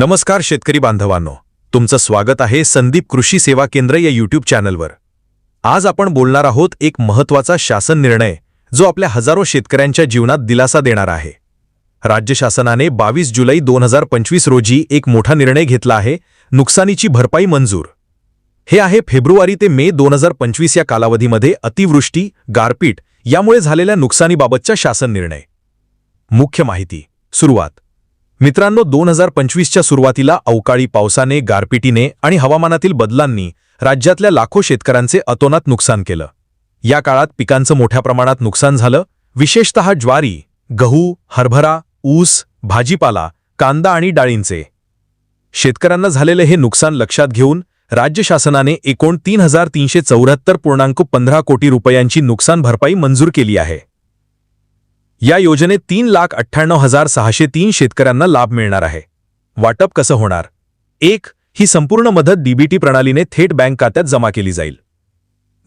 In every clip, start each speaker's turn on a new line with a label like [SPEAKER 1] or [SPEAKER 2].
[SPEAKER 1] नमस्कार शेतकरी बांधवांनो. तुमचं स्वागत आहे संदीप कृषी सेवा केंद्र या यूट्यूब चॅनलवर आज आपण बोलणार आहोत एक महत्त्वाचा शासन निर्णय जो आपल्या हजारो शेतकऱ्यांच्या जीवनात दिलासा देणार आहे. राज्य शासनाने बावीस जुलै दोन हजार पंचवीस रोजी एक मोठा निर्णय घेतला आहे नुकसानीची भरपाई मंजूर. हे आहे फेब्रुवारी ते मे दोन हजार पंचवीस या कालावधीमध्ये अतिवृष्टी गारपीट यामुळे झालेल्या नुकसानीबाबतचा शासन निर्णय. मुख्य माहिती सुरुवात. मित्रांनो दोन हजार पंचवीसच्या सुरुवातीला अवकाळी पावसाने गारपिटीने आणि हवामानातील बदलांनी राज्यातल्या लाखो शेतकऱ्यांचे अतोनात नुकसान केलं. या काळात पिकांचं मोठ्या प्रमाणात नुकसान झालं. विशेषतः ज्वारी गहू हरभरा ऊस भाजीपाला कांदा आणि डाळींचे. शेतकऱ्यांना झालेले हे नुकसान लक्षात घेऊन राज्य शासनाने एकूण तीन हजार तीनशे चौऱ्याहत्तर पूर्णांक पंधरा कोटी रुपयांची नुकसान भरपाई मंजूर केली आहे. या योजनेत तीन लाख अठ्ठ्याण्णव हजार सहाशे तीन शेतकऱ्यांना लाभ मिळणार आहे. वाटप कसं होणार? एक ही संपूर्ण मदत डीबीटी प्रणालीने थेट बँक खात्यात जमा केली जाईल.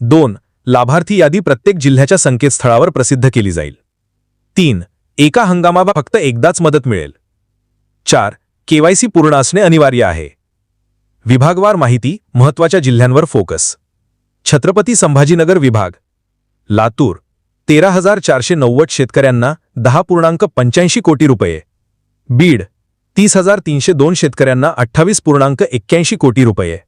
[SPEAKER 1] दोन लाभार्थी यादी प्रत्येक जिल्ह्याच्या संकेतस्थळावर प्रसिद्ध केली जाईल. तीन एका हंगामाला फक्त एकदाच मदत मिळेल. चार केवायसी पूर्ण असणे अनिवार्य आहे. विभागवार माहिती महत्त्वाच्या जिल्ह्यांवर फोकस. छत्रपती संभाजीनगर विभाग. लातूर. तेरा हज़ार चारशे नव्वद शेतकऱ्यांना दहा पूर्णांक पंच्याऐंशी कोटी रुपये. बीड, तीस हज़ार तीनशे दोन शेतकऱ्यांना अठ्ठावीस पूर्णांक एक्क्याऐंशी कोटी रुपये.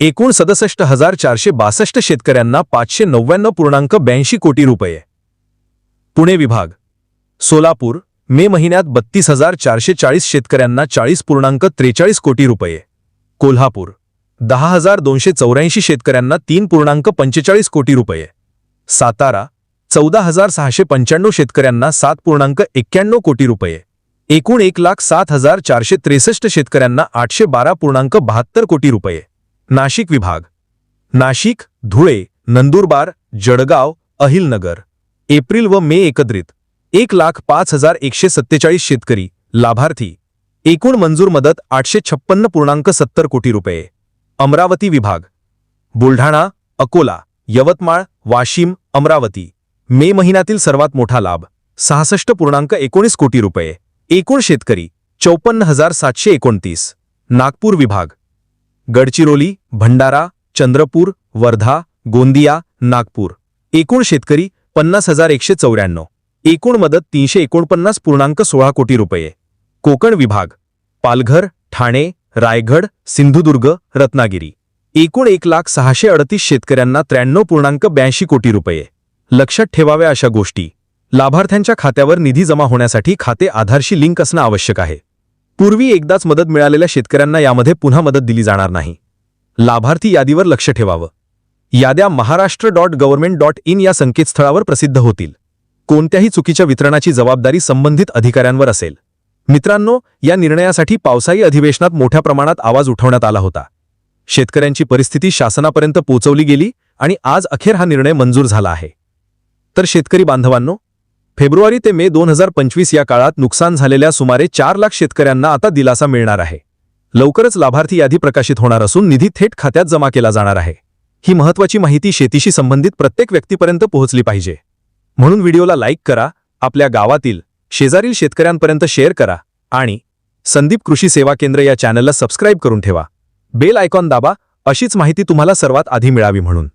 [SPEAKER 1] एकूण सदसष्ट हज़ार चारशे बासष्ट शेतकऱ्यांना पाचशे नव्याण्णव पूर्णांक ब्याऐंशी कोटी रुपये. पुणे विभाग, सोलापूर, मे महिन्यात बत्तीस हज़ार चारशे चाळीस शेतकऱ्यांना चाळीस पूर्णांक त्रेचाळीस कोटी रुपये. कोल्हापूर, दहा हज़ार दोनशे चौऱ्याऐंशी शेतकऱ्यांना तीन पूर्णांक पंचेचाळीस कोटी रुपये. सातारा चौदा हजार सहाशे पंच्याण्णव शेतकऱ्यांना सात पूर्णांक एक्क्याण्णव कोटी रुपये. एकूण एक लाख सात हजार चारशे त्रेसष्ट शेतकऱ्यांना आठशे बारा पूर्णांक बहात्तर कोटी रुपये. नाशिक विभाग. नाशिक धुळे नंदुरबार जळगाव अहिलनगर. एप्रिल व मे एकत्रित. एक लाख पाच हजार एकशे सत्तेचाळीस शेतकरी लाभार्थी. एकूण मंजूर मदत आठशे छप्पन्न पूर्णांक सत्तर कोटी रुपये. अमरावती विभाग. बुलढाणा अकोला यवतमाळ वाशिम अमरावती. मे महिन्यातील सर्वात मोठा लाभ सहासष्ट पूर्णांक एकोणीस कोटी रुपये. एकूण शेतकरी चौपन्न हजार सातशे एकोणतीस. नागपूर विभाग. गडचिरोली भंडारा चंद्रपूर वर्धा गोंदिया नागपूर. एकूण शेतकरी पन्नास हजार एकशे चौऱ्याण्णव. एकूण मदत तीनशे एकोणपन्नास पूर्णांक सोळा कोटी रुपये. कोकण विभाग. पालघर ठाणे रायगड सिंधुदुर्ग रत्नागिरी. एकूण एक लाख सहाशे अडतीस शेतकऱ्यांना त्र्याण्णव पूर्णांक ब्याऐंशी कोटी रुपये. लक्षात ठेवाव्या अशा गोष्टी. लाभार्थ्यांच्या खात्यावर निधी जमा होण्यासाठी खाते आधारशी लिंक असणं आवश्यक आहे. पूर्वी एकदाच मदत मिळालेल्या शेतकऱ्यांना यामध्ये पुन्हा मदत दिली जाणार नाही. लाभार्थी यादीवर लक्ष ठेवावं. याद्या Maharashtra dot government dot in या संकेतस्थळावर प्रसिद्ध होतील. कोणत्याही चुकीच्या वितरणाची जबाबदारी संबंधित अधिकाऱ्यांवर असेल. मित्रांनो या निर्णयासाठी पावसाळी अधिवेशनात मोठ्या प्रमाणात आवाज उठवण्यात आला होता. शेतकऱ्यांची परिस्थिती शासनापर्यंत पोहोचवली गेली आणि आज अखेर हा निर्णय मंजूर झाला आहे. तर शेतकरी बांधवांनो फेब्रुवारी ते मे दोन हजार पंचवीस या काळात नुकसान झालेल्या सुमारे चार लाख शेतकऱ्यांना आता दिलासा मिळणार आहे. लवकरच लाभार्थी यादी प्रकाशित होणार असून निधी थेट खात्यात जमा केला जाणार आहे. ही महत्त्वाची माहिती शेतीशी संबंधित प्रत्येक व्यक्तीपर्यंत पोहोचली पाहिजे. म्हणून व्हिडिओला लाईक करा आपल्या गावातील शेजारील शेतकऱ्यांपर्यंत शेअर करा आणि संदीप कृषी सेवा केंद्र या चॅनलला सबस्क्राईब करून ठेवा. बेल आयकॉन दाबा अशीच माहिती तुम्हाला सर्वात आधी मिळावी म्हणून.